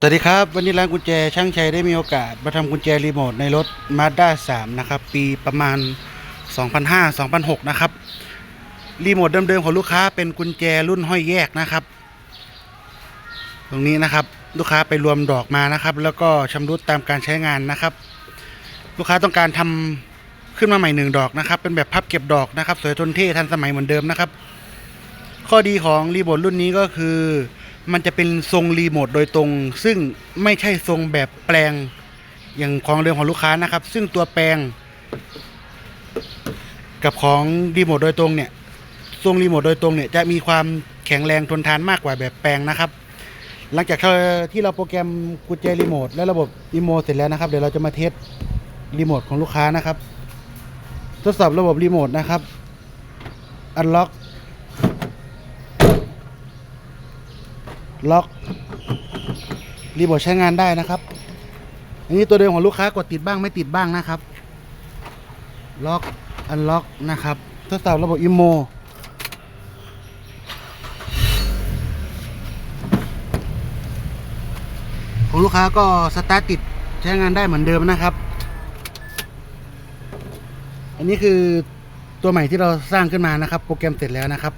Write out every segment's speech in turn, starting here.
สวัสดีครับ วันนี้ร้านกุญแจช่างชัยได้มีโอกาส มาทำกุญแจรีโมทในรถ Mazda 3 นะครับ ปีประมาณ 2005-2006 นะครับ รีโมทเดิมๆของลูกค้าเป็นกุญแจรุ่นห้อยแยกนะครับ ตรงนี้นะครับลูกค้าไปรวมดอกมานะครับ แล้วก็ชำรุดตามการใช้งานนะครับ ลูกค้าต้องการทำขึ้นมาใหม่หนึ่งดอกนะครับ เป็นแบบพับเก็บดอกนะครับ สวยทนเท่ทันสมัยเหมือนเดิมนะครับ ข้อดีของรีโมทรุ่นนี้ก็คือ มันจะเป็นทรงรีโมทโดยตรง ซึ่งไม่ใช่ทรงแบบแปลงอย่างของเดิมของลูกค้านะครับ ซึ่งตัวแปลง กับของรีโมทโดยตรงเนี่ยทรงรีโมทโดยตรงเนี่ยจะมีความแข็งแรงทนทานมากกว่าแบบแปลงนะครับ หลังจากที่เราโปรแกรมกุญแจรีโมทและระบบอีโมเสร็จแล้วนะครับเดี๋ยวเราจะมาเทสรีโมทของลูกค้านะครับ ทดสอบระบบรีโมทนะครับอันล็อก ล็อกรีโมทใช้งานได้นะครับ อันนี้ตัวเดิมของลูกค้ากดติดบ้างไม่ติดบ้างนะครับ ล็อกอันล็อกนะครับทดสอบระบบอิโมของลูกค้าก็สตาร์ทติดใช้งานได้เหมือนเดิมนะครับ อันนี้คือตัวใหม่ที่เราสร้างขึ้นมานะครับ โปรแกรมเสร็จแล้วนะครับ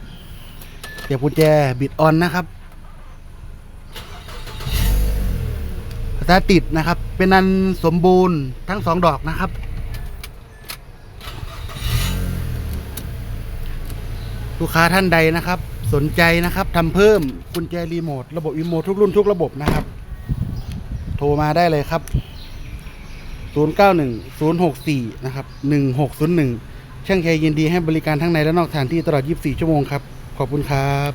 เดี๋ยวกุญแจบิดออนนะครับ สตาติดนะครับ เป็นอันสมบูรณ์ทั้งสองดอกนะครับ ลูกค้าท่านใดนะครับ สนใจนะครับทำเพิ่มกุญแจรีโมทระบบอีโมททุกรุ่นทุกระบบนะครับ โทรมาได้เลยครับ 091 064 นะครับ 1601 ช่างชัยยินดีให้บริการทั้งในและนอกสถานที่ตลอด 24 ชั่วโมงครับ ขอบคุณครับ